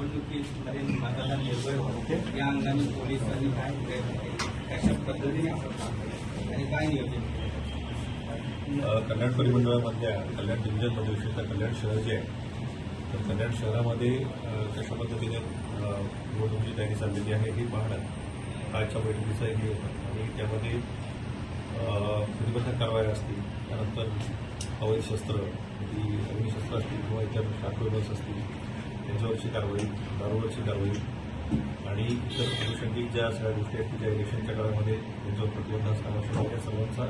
निवडणुकीमध्ये मतदान निर्भय व्हावं या अंगाने पोलिसांनी काय प्रयत्न केले? कशा पद्धतीने आपण आणि काय नियोजन कल्याण परिमंडळामधल्या कल्याण डिव्हिजनमध्ये म्हणजे विशेषतः कल्याण शहर जे आहे तर कल्याण शहरामध्ये कशा पद्धतीने निवडणुकीची तयारी चाललेली आहे हे पाहणं कालच्या बैठकीचं हे होतं. आणि त्यामध्ये प्रतिबंधक कारवाया असतील त्यानंतर अवैध शस्त्र ती अग्निशस्त्र असतील किंवा इतर शास्त्रवेबल्स असतील त्याच्यावरची कारवाई दारूवरची कारवाई आणि इतर अनुषंगिक ज्या सगळ्या गोष्टी आहेत ज्या इलेक्शनच्या काळामध्ये त्यांच्यावर प्रतिबंध असणार असणार या सर्वांचा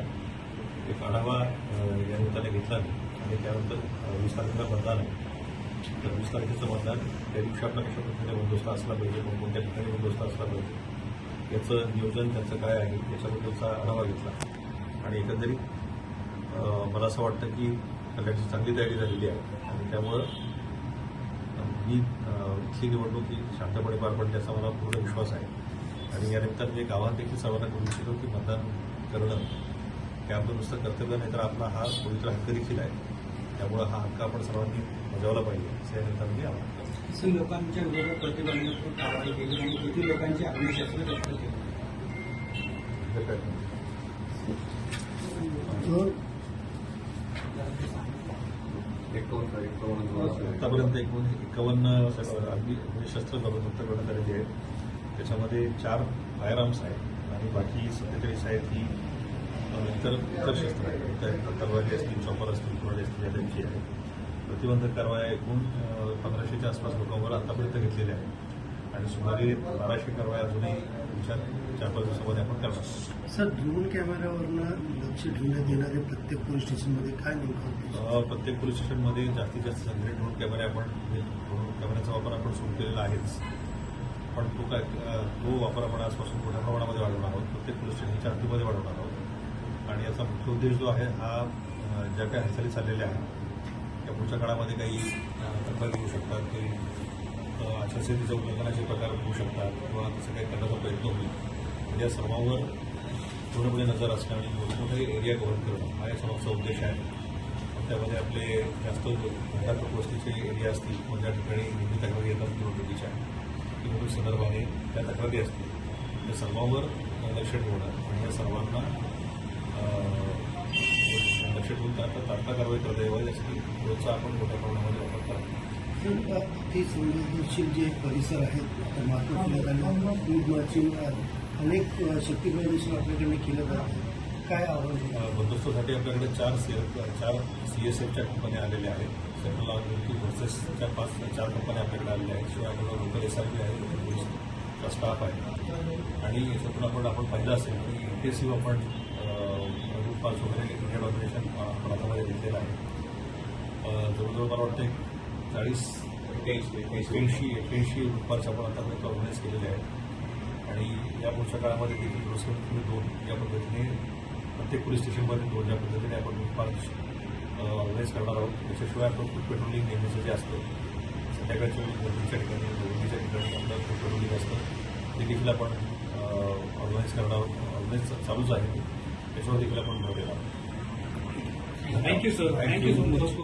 एक आढावा या निमित्ताने घेतला आणि त्यानंतर वीस तारखेला मतदान आहे. तर वीस तारखेचं मतदान त्या दिवशी आपला कशा पद्धतीने बंदोबस्त असला पाहिजे कोणकोणत्या ठिकाणी बंदोबस्त असला पाहिजे याचं नियोजन त्याचं काय आहे याच्याबद्दलचा आढावा घेतला. आणि एकंदरीत मला असं वाटतं की कल्याणची चांगली तयारी झालेली आहे. आणि त्यामुळं ही इथली निवडणूक ही शांतपणे पार पडते असा मला पूर्ण विश्वास आहे. आणि या निमित्तानं मी गावात देखील सर्वांना करू इच्छितो की मतदान करणं हे आपलं नुसतं कर्तव्य नाही तर आपला हा पवित्र हक्क देखील आहे. त्यामुळं हा हक्क आपण सर्वांनी बजावला पाहिजे. असं या निमित्तानं मी आवाहन लोकांच्या विरोधात प्रतिबंधात्मक कारवाई केली आणि किती लोकांची अग्निशस्त्र जप्त केली? आतापर्यंत एकूण एकावन्न अगदी म्हणजे शस्त्र जप्त करण्यात आलेली आहेत त्याच्यामध्ये चार फायर आर्म्स आहेत आणि बाकी सत्तेचाळीस आहेत ही इतर इतर शस्त्र आहेत. तलवारी असतील चॉपर असतील कुऱ्हाडी असतील या त्यांची आहे प्रतिबंधक कारवाया एकूण पंधराशेच्या आसपास लोकांवर आतापर्यंत घेतलेल्या आहेत. आणि सुमारे बाराशे कारवाया अजूनही पुढच्या चार पाच दिवसामध्ये आपण करणार. सर ड्रोन कॅमेऱ्यावरनं लक्ष ठेवण्यात येणारे प्रत्येक पोलीस स्टेशनमध्ये काय नेमकं प्रत्येक पोलीस स्टेशनमध्ये जास्तीत जास्त संख्येने ड्रोन कॅमेरे आपण म्हणजे ड्रोन कॅमेऱ्याचा वापर आपण सुरू केलेला आहेच. पण तो काय तो वापर आपण आजपासून मोठ्या प्रमाणामध्ये वाढवणार आहोत. प्रत्येक पोलीस स्टेशनच्या हद्दीमध्ये वाढवणार आहोत. आणि याचा मुख्य उद्देश जो आहे हा ज्या काही हालचाली चाललेल्या आहेत त्या पुढच्या काळामध्ये काही तक्रारी येऊ शकतात. काही आचारसंहितेच्या उल्लंघनाचे प्रकार होऊ शकतात. किंवा तसं काही करण्याचा प्रयत्न होईल. म्हणजे या सर्वांवर पूर्णपणे नजर असणं आणि मोठमोठे एरिया कव्हर करणं हा या सर्वांचा उद्देश आहे. त्यामध्ये आपले जास्त घटक वस्तीचे एरिया असतील किंवा ज्या ठिकाणी नेहमी तक्रारी येतात निवडणुकीच्या निवडणूक संदर्भाने त्या तक्रारी असतील. त्या सर्वांवर लक्ष ठेवणं आणि या सर्वांना अं, लक्ष ठेवून त्यानंतर तात्काळ कारवाई करता यावं यासाठी रोजचा आपण मोठ्या प्रमाणामध्ये वापर करा सर अ, अति संवेदनशील जे परिसर आहेत आता अनेक अ, शक्ती आपल्याकडे केलं जात काय आव्हान बंदोबस्तासाठी आपल्याकडे चार सी चार सी एस एफच्या कंपन्या आलेल्या आहेत. सेंट्रल ऑर्गनिटी फोर्सेसच्या पाच चार कंपन्या आपल्याकडे आलेल्या आहेत. शिवाय आपल्याला लोकल एस आर पी आहे पोलीसचा स्टाफ आहे. आणि याच्यातून आपण आपण पाहिलं असेल की इंटेन्सिव्ह आपण पाच वगैरे क्रिकेट ऑपरेशन आपण हातामध्ये घेतलेलं आहे. जवळजवळ मला वाटतं एक चाळीस एक्याऐंशी एक्याऐंशी रूट पास आपण आता ऑर्गनाईज केलेले आहेत. आणि या पुढच्या काळामध्ये देखील रोज कमीत कमी दोन या पद्धतीने प्रत्येक पोलीस स्टेशनमध्ये दोन या पद्धतीने आपण मार्च ऑर्गनाईज करणार आहोत त्याच्याशिवाय आपण फूड पेट्रोलिंग नेहमीचं जे असतं संध्याकाळच्या गर्दीच्या ठिकाणी गर्दीच्या ठिकाणी आपलं फूड पेट्रोलिंग असतं ते देखील आपण ऑर्गनाईज करणार आहोत ऑर्गनाईज चालूच आहे. त्याच्यावर देखील आपण भर देणार आहोत. Thank you sir thank you so much